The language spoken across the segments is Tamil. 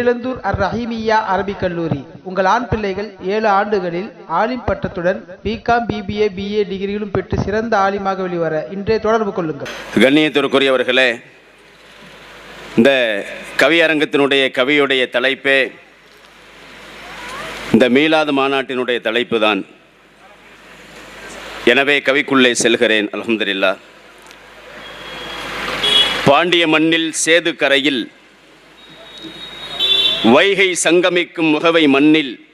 தேரிழந்தூர் அர் ரஹீமியா அரபிக் கல்லூரி. உங்கள் ஆண் பிள்ளைகள் ஏழு ஆண்டுகளில் ஆலிம் பட்டத்துடன் பிகாம் பிபிஏ பிஏ டிகிரிகளும் பெற்று சிறந்த ஆலிமாக வெளிவர இன்றே தொடர்பு கொள்ளுங்கள். கண்ணியத்திற்குரியவர்களே இந்த கவியரங்கத்தினுடைய கவியுடைய தலைப்பே இந்த மீளாது மாநாட்டினுடைய தலைப்பு தான் எனவே கவிக்குள்ளே செல்கிறேன் அலமதுல்லா பாண்டிய மண்ணில் சேது கரையில் வைகை சங்கமிக்கும் முகவை மண்ணில்.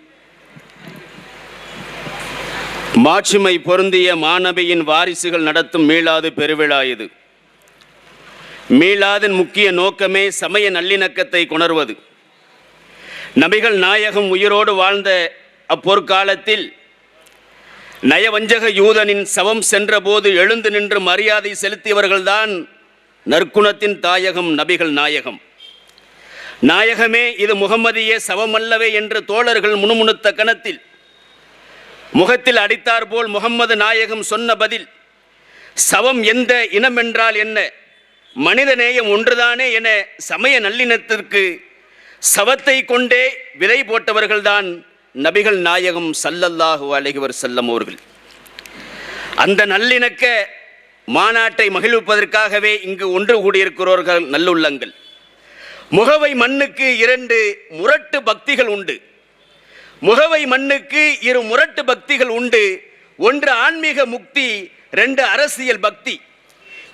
மாட்சிமை பொருந்திய மாணவியின் வாரிசுகள் நடத்தும் மீளாது பெருவிழா இது. மீளாதின் முக்கிய நோக்கமே சமய நல்லிணக்கத்தை கொணர்வது. நபிகள் நாயகம் உயிரோடு வாழ்ந்த அப்பொற்காலத்தில் நயவஞ்சக யூதனின் சவம் சென்றபோது எழுந்து நின்று மரியாதை செலுத்தியவர்கள்தான் நற்குணத்தின் தாயகம் நபிகள் நாயகம். நாயகமே இது முகமதிய சவமல்லவே என்று தோழர்கள் முணுமுணுத்த கணத்தில். முகத்தில் அடித்தார் போல் முகம்மது நாயகம் சொன்ன பதில் சவம் எந்த இனம் என்றால் என்ன? மனித நேயம் ஒன்றுதானே என சமய நல்லிணத்திற்கு சவத்தை கொண்டே விதை போட்டவர்கள்தான் நபிகள் நாயகம் சல்லல்லாஹு அழகிவர் செல்லம் அவர்கள். அந்த நல்லிணக்க மாநாட்டை மகிழ்விப்பதற்காகவே இங்கு ஒன்று கூடியிருக்கிறோர்கள் நல்லுள்ளங்கள். முகவை மண்ணுக்கு இரண்டு முரட்டு பக்திகள் உண்டு. முகவை மண்ணுக்கு இரு முரட்டு பக்திகள் உண்டு. ஒன்று ஆன்மீக முக்தி ரெண்டு அரசியல் பக்தி.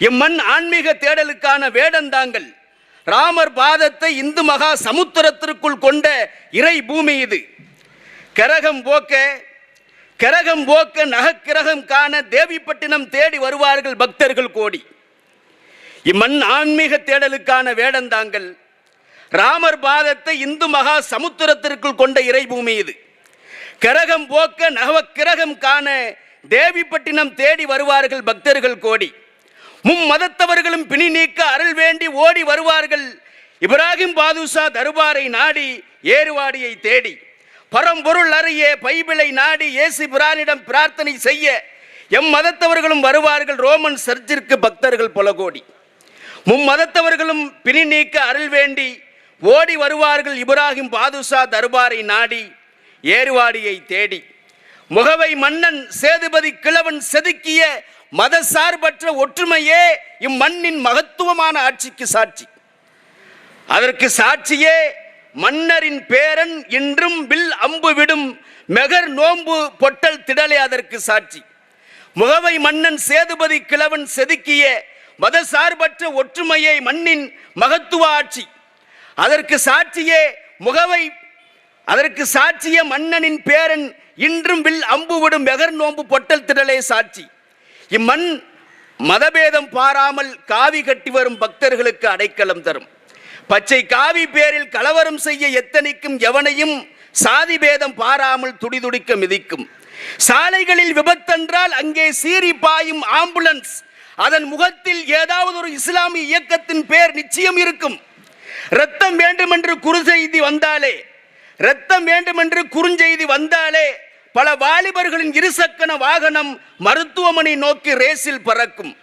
இம்மண் ஆன்மீக தேடலுக்கான வேடந்தாங்கள் ராமர் பாதத்தை இந்து மகா சமுத்திரத்திற்குள் கொண்ட இறை பூமி இது. கரகம் போக்க கரகம் போக்க நகக்கிரகம் காண தேவிப்பட்டினம் தேடி வருவார்கள் பக்தர்கள் கோடி. இம்மண் ஆன்மீக தேடலுக்கான வேடந்தாங்கள் ராமர் பாதத்தை இந்து மகா சமுத்திரத்திற்குள் கொண்ட இறைபூமி இது. கிரகம் போக்க நகவ கிரகம் காண தேவிப்பட்டினம் தேடி வருவார்கள் பக்தர்கள் கோடி. மும் மதத்தவர்களும் பிணி நீக்க அருள் வேண்டி ஓடி வருவார்கள். இப்ராஹிம் பாதுஷா தருபாரை நாடி ஏறுவாடியை தேடி. பரம்பொருள் அறிய பைபிளை நாடி இயேசு பிரானிடம் பிரார்த்தனை செய்ய எம் மதத்தவர்களும் வருவார்கள் ரோமன் சர்ச்சிற்கு பக்தர்கள் பல கோடி. மும்மதத்தவர்களும் பிணி நீக்க அருள் வேண்டி ஓடி வருவார்கள் இப்ராஹிம் பாதுஷா தர்பாரை நாடி ஏறுவாடியை தேடி. முகவை மன்னன் சேதுபதி கிழவன் செதுக்கிய மத சார்பற்ற ஒற்றுமையே இம்மண்ணின் மகத்துவமான ஆட்சிக்கு சாட்சி. அதற்கு சாட்சியே மன்னரின் பேரன் இன்றும் வில் அம்பு விடும் மெகர் நோம்பு பொட்டல் திடலே அதற்கு சாட்சி. முகவை மன்னன் சேதுபதி கிழவன் செதுக்கிய மதசார்பற்ற ஒற்றுமையை மண்ணின் மகத்துவ ஆட்சி. அதற்கு சாட்சியே முகவை அதற்கு சாட்சிய மன்னனின் பேரன் இன்றும் வில் அம்பு விடும் மெகர் நோம்பு பொட்டல் திடலே சாட்சி. இம்மண் மதபேதம் பாராமல் காவி கட்டி வரும் பக்தர்களுக்கு அடைக்கலம் தரும். பச்சை காவி பேரில் கலவரம் செய்ய எத்தனைக்கும் எவனையும் சாதி பேதம் பாராமல் துடிதுடிக்க மிதிக்கும். சாலைகளில் விபத்தென்றால் அங்கே சீறி பாயும் ஆம்புலன்ஸ் அதன் முகத்தில் ஏதாவது ஒரு இஸ்லாமிய இயக்கத்தின் பேர் நிச்சயம் இருக்கும். ரத்தம் வேண்டுமென்று குறுசெய்தி வந்தாலே ரத்தம் வேண்டுமென்று குறுஞ்செய்தி வந்தாலே பல வாலிபர்களின் இருசக்கன வாகனம் மருத்துவமனை நோக்கி ரேஸில் பறக்கும்.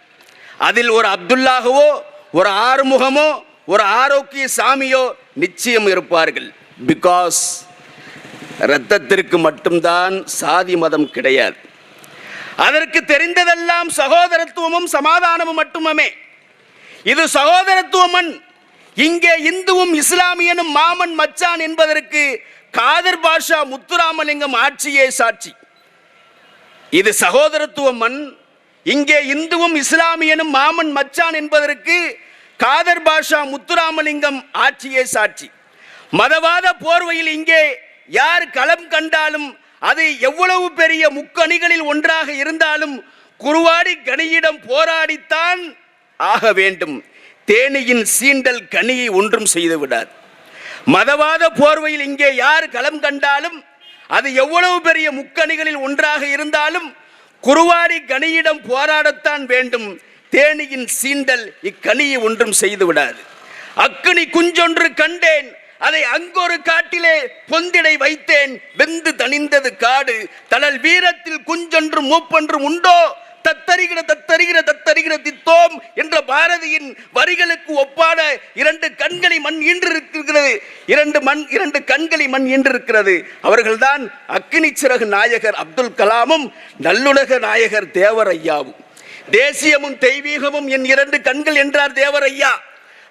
அதில் ஒரு அப்துல்லாகவோ ஒரு ஆறுமுகமோ ஒரு ஆரோக்கிய சாமியோ நிச்சயம் இருப்பார்கள். பிகாஸ் இரத்தத்திற்கு மட்டும்தான் சாதி மதம் கிடையாது. அதற்கு தெரிந்ததெல்லாம் சகோதரத்துவமும் சமாதானமும் மட்டுமே இது சகோதரத்துவமன் இங்கே இந்துவும் இஸ்லாமியனும் மாமன் மச்சான் என்பதற்கு காதர் பாஷா முத்துராமலிங்கம் ஆட்சியே சாட்சி. இது சகோதரத்துவ மண். இங்கே இந்துவும் இஸ்லாமியனும் மாமன் மச்சான் என்பதற்கு காதர் பாஷா முத்துராமலிங்கம் ஆட்சியே சாட்சி. மதவாத போர்வையில் இங்கே யார் களம் கண்டாலும் அது எவ்வளவு பெரிய முக்கணிகளில் ஒன்றாக இருந்தாலும் குருவாடி கனியிடம் போராடித்தான் ஆக வேண்டும். தேனியின் சீண்டல் கனியை ஒன்றும் செய்து விடாது மதவாத போர்வையில் இங்கே யார் களம் கண்டாலும் அது எவ்வளவு பெரிய முக்கணிகளில் ஒன்றாக இருந்தாலும் குருவாரி கனியிடம் போராடத்தான் வேண்டும். தேனியின் சீண்டல் இக்கனியை ஒன்றும் செய்து விடாது அக்கினி குஞ்சொன்று கண்டேன் அதை அங்கொரு காட்டிலே பொந்திடை வைத்தேன். வெந்து தணிந்தது காடு தளல் வீரத்தில் குஞ்சொன்று மூப்பொன்று உண்டோ? தத்தரிகிற தத்தரிகிற தத்தரிகிற தித்தோம் என்ற பாரதியின் வரிகளுக்கு ஒப்பான இரண்டு கண்களை மண் ஈன்றிருக்கிறது. இரண்டு மண் இரண்டு கண்களை மண் ஈன்றிருக்கிறது. அவர்கள்தான் அக்னி சிறகு நாயகர் அப்துல் கலாமும் நல்லுலக நாயகர் தேவர் ஐயாவும் தேசியமும் தெய்வீகமும் என் இரண்டு கண்கள் என்றார் தேவர் ஐயா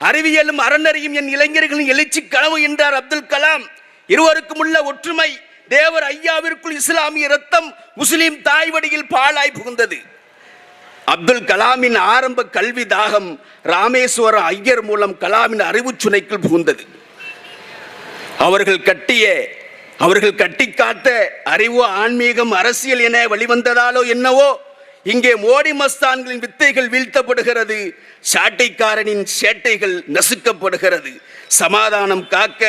அறிவியலும் அறநறியும் என் இளைஞர்களின் எழுச்சி கனவு என்றார் அப்துல் கலாம். இருவருக்கும் உள்ள ஒற்றுமை தேவர் ஐயாவிற்குள் இஸ்லாமிய ரத்தம் முஸ்லிம் தாய்வடியில் பாலாய் புகுந்தது. அப்துல் கலாமின் ஆரம்ப கல்வி தாகம் ராமேஸ்வரம் ஐயர் மூலம் கலாமின் அறிவு சுனைக்குள் புகுந்தது. அவர்கள் கட்டிய அவர்கள் கட்டி காத்த அறிவு ஆன்மீகம் அரசியல் என வழிவந்ததாலோ என்னவோ இங்கே மோடி மஸ்தான்களின் வித்தைகள் வீழ்த்தப்படுகிறது சாட்டைக்காரனின் சேட்டைகள் நசுக்கப்படுகிறது. சமாதானம் காக்க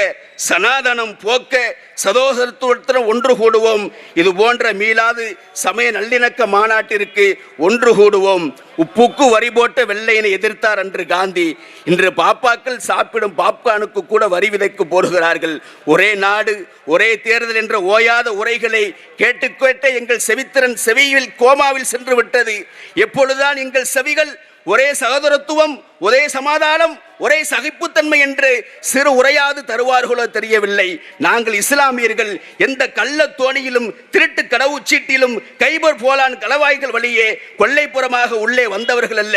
சனாதனம் போக்க சதோசரத்துடன் ஒன்று கூடுவோம். இது போன்ற மீளாது சமய நல்லிணக்க மாநாட்டிற்கு ஒன்று கூடுவோம். உப்புக்கு வரி போட்ட வெள்ளையனை எதிர்த்தார் அன்று காந்தி. இன்று பாப்பாக்கள் சாப்பிடும் பாப்கானுக்கு கூட வரி விதைக்கு போடுகிறார்கள். ஒரே நாடு ஒரே தேர்தல் என்ற ஓயாத உரைகளை கேட்டு கேட்ட எங்கள் செவித்திறன் செவியில் கோமாவில் சென்று விட்டது. எப்பொழுதுதான் எங்கள் செவிகள் ஒரே சகோதரத்துவம் ஒரே சமாதானம் ஒரே சகிப்புத்தன்மை என்று சிறு உரையாது தருவார்களோ தெரியவில்லை. நாங்கள் இஸ்லாமியர்கள் எந்த கள்ள தோணியிலும் திருட்டு கடவுச்சீட்டிலும் கைபர் போலான் களவாய்கள் வழியே கொள்ளைப்புறமாக உள்ளே வந்தவர்கள் அல்ல.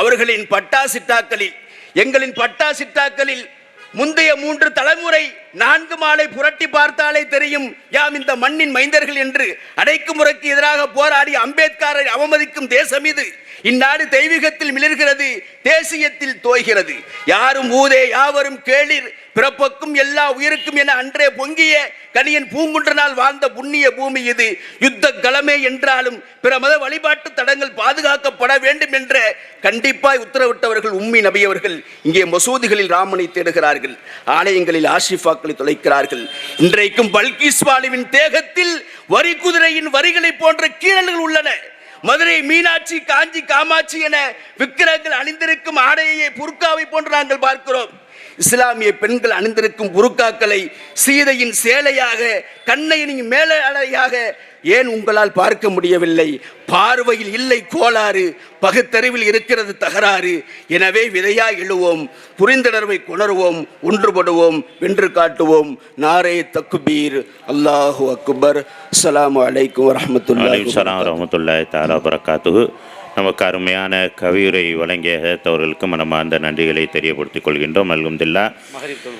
அவர்களின் பட்டா சிட்டாக்களில் எங்களின் பட்டா சிட்டாக்களில் முந்தைய மூன்று தலைமுறை நான்கு மாலை புரட்டி பார்த்தாலே தெரியும் யாம் இந்த மண்ணின் மைந்தர்கள் என்று அடைக்குமுறைக்கு எதிராக போராடி அம்பேத்கரை அவமதிக்கும் தேசம் இது. இந்நாடு தெய்வீகத்தில் மிளர்கிறது தேசியத்தில் தோய்கிறது. யாரும் ஊதே யாவரும் கேளிர் பிறப்புக்கும் எல்லா உயிருக்கும் என அன்றே பொங்கிய கனியன் பூங்குன்றனால் வாழ்ந்த புண்ணிய பூமி இது. யுத்த களமே என்றாலும் பிற மத வழிபாட்டு தடங்கள் பாதுகாக்கப்பட வேண்டும் என்ற கண்டிப்பாய் உத்தரவிட்டவர்கள் உம்மி நபியவர்கள் இங்கே மசூதிகளில் ராமனை தேடுகிறார்கள் ஆலயங்களில் ஆஷிஃபாக்களை தொலைக்கிறார்கள். இன்றைக்கும் பல்கிஸ்வாலுவின் தேகத்தில் வரி குதிரையின் வரிகளை போன்ற கீழல்கள் உள்ளன. மதுரை மீனாட்சி காஞ்சி காமாட்சி என விக்கிரகங்கள் அணிந்திருக்கும் ஆடையை புர்காவை போன்று நாங்கள் பார்க்கிறோம். இஸ்லாமிய பெண்கள் அணிந்திருக்கும் புருக்காக்களை சீதையின் சேலையாக கண்ணையின் மேலையாக ஏன் உங்களால் பார்க்க முடியவில்லை? பார்வையில் இல்லை கோளாறு பகுத்தறிவில் இருக்கிறது தகராறு. எனவே விதையாய் எழுவோம் புரிந்துணர்வை கொணர்வோம் ஒன்றுபடுவோம் வென்று காட்டுவோம். நாரே தக்குபீர் அல்லாஹு அக்பர். அஸ்ஸலாமு அலைக்கும் வரஹ்மத்துல்லாஹி அலைஹிஸ்ஸலாம் வரஹ்மத்துல்லாஹி தஆலா வரகாத்துஹு நமக்கு அருமையான கவியுரை வழங்கிய அவர்களுக்கு மனமார்ந்த நன்றிகளை தெரியப்படுத்திக் கொள்கின்றோம். அல்ஹம்துலில்லாஹ்.